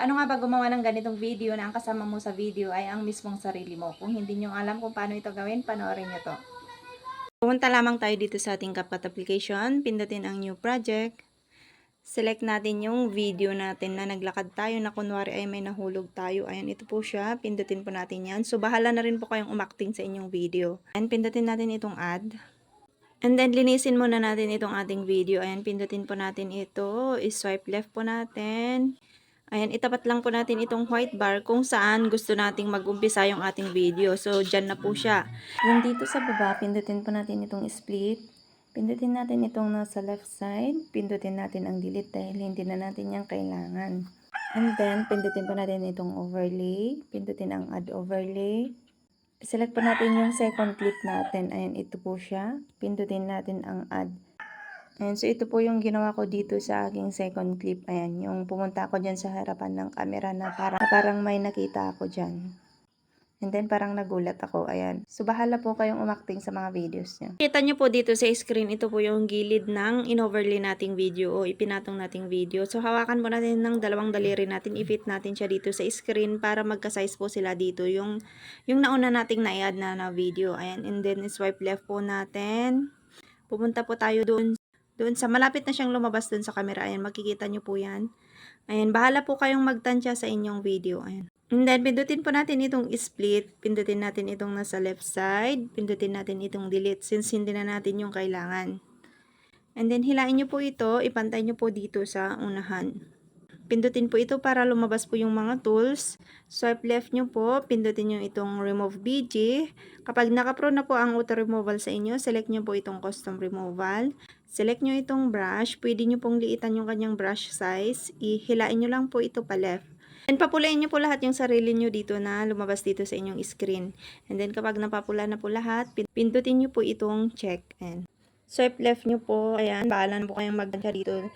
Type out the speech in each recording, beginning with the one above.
Ano nga ba gumawa ng ganitong video na ang kasama mo sa video ay ang mismong sarili mo? Kung hindi nyo alam kung paano ito gawin, panoorin nyo to. Pumunta lamang tayo dito sa ating CapCut application, pindutin ang new project. Select natin yung video natin na naglakad tayo na kunwari ay may nahulog tayo. Ayan, ito po siya. Pindutin po natin yan. So, bahala na rin po kayong umakting sa inyong video. And pindutin natin itong add. And then, linisin muna natin itong ating video. Ayan, pindutin po natin ito. I-swipe left po natin. Ayan, itapat lang po natin itong white bar kung saan gusto nating mag-umpisa yung ating video. So, dyan na po siya. Yung dito sa baba, pindutin po natin itong split. Pindutin natin itong nasa left side. Pindutin natin ang delete dahil hindi na natin yung kailangan. And then, pindutin po natin itong overlay. Pindutin ang add overlay. Select po natin yung second clip natin. Ayan, ito po siya. Pindutin natin ang add. Ayan, so ito po yung ginawa ko dito sa aking second clip. Ayan, yung pumunta ako dyan sa harapan ng camera na parang, na parang may nakita ako dyan. And then parang nagulat ako. Ayan. So bahala po kayong umakting sa mga videos niya. Kita nyo po dito sa screen, ito po yung gilid ng in-overlay nating video o ipinatong nating video. So hawakan po natin ng dalawang daliri natin. I-fit natin siya dito sa screen para magka-size po sila dito. Yung, yung nauna nating na-add na na video. Ayan. And then swipe left po natin. Pupunta po tayo doon doon sa malapit na siyang lumabas doon sa camera. Ayan, makikita nyo po yan. Ayan, bahala po kayong magtansya sa inyong video. Ayan. And then, pindutin po natin itong split. Pindutin natin itong nasa left side. Pindutin natin itong delete since hindi na natin yung kailangan. And then, hilain nyo po ito. Ipantay nyo po dito sa unahan. Pindutin po ito para lumabas po yung mga tools. Swipe left nyo po. Pindutin nyo itong remove BG. Kapag naka-pro na po ang auto removal sa inyo, select nyo po itong custom removal. Select nyo itong brush. Pwede nyo pong liitan yung kanyang brush size. Ihilain nyo lang po ito pa left. And papulain nyo po lahat yung sarili nyo dito na lumabas dito sa inyong screen. And then kapag napapula na po lahat, pin- pindutin nyo po itong check. And swipe left nyo po. Ayan, bahala na po kayong magdala dito.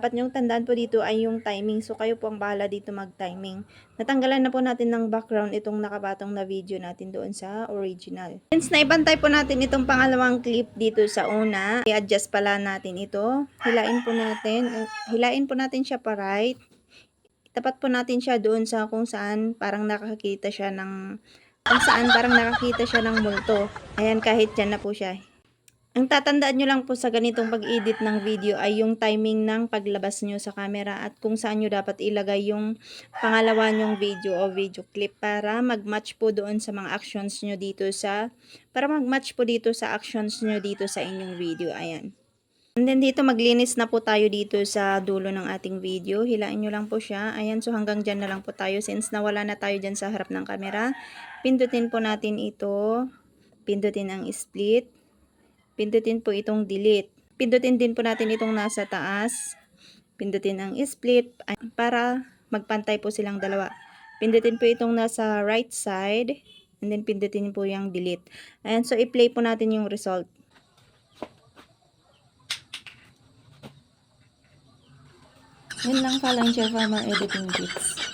Dapat yung tandaan po dito ay yung timing. So, kayo po ang bahala dito mag-timing. Natanggalan na po natin ng background itong nakapatong na video natin doon sa original. Since naibantay po natin itong pangalawang clip dito sa una, i-adjust pala natin ito. Hilain po natin. Hilain po natin siya pa right. Tapat po natin siya doon sa kung saan parang nakakita siya ng kung saan parang nakakita siya ng multo. Ayan, kahit dyan na po siya. Ang tatandaan nyo lang po sa ganitong pag-edit ng video ay yung timing ng paglabas nyo sa camera at kung saan nyo dapat ilagay yung pangalawa nyong video o video clip para mag-match po doon sa mga actions nyo dito sa para mag-match po dito sa actions nyo dito sa inyong video. Ayan. And then dito maglinis na po tayo dito sa dulo ng ating video. Hilain nyo lang po siya. Ayan, so hanggang dyan na lang po tayo since nawala na tayo dyan sa harap ng camera. Pindutin po natin ito. Pindutin ang split. Pindutin po itong delete. Pindutin din po natin itong nasa taas. Pindutin ang split para magpantay po silang dalawa. Pindutin po itong nasa right side. And then pindutin po yung delete. Ayan, so i-play po natin yung result. Yun lang Kalancha Farmer Editing Tips.